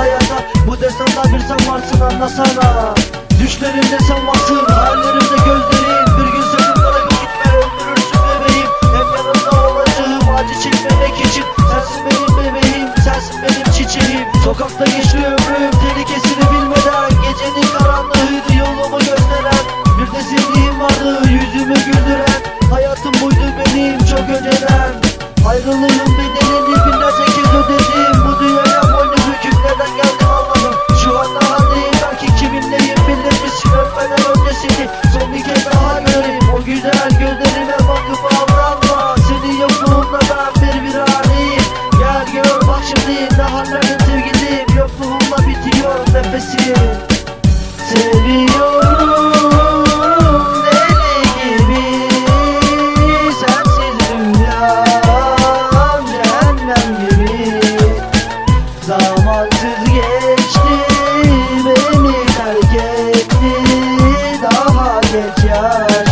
hayata. Bu destanda bir sen varsın anlasana Düşlerimde sen varsın Hayallerimde gözlerin. Bir gün sakın bırakıp gitme Öldürürsün bebeğim. Hep yanında olacağım Acı çekmemek için Sensin benim bebeğim Sensin benim çiçeğim. Sokakta geçti ömrüm Tehlikesini bilmeden. Gecenin karanlığıydı yolumu gösteren. Bir de sevdiğim vardı Yüzümü güldüren. Hayatım buydu benim çok önceden. Ayrılığım Zamansız geçti beni terk etti. Daha geç yaşadı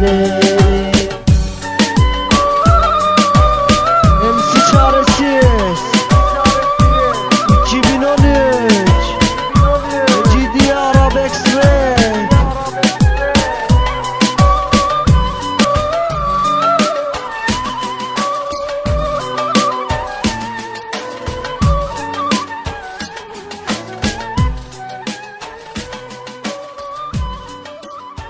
the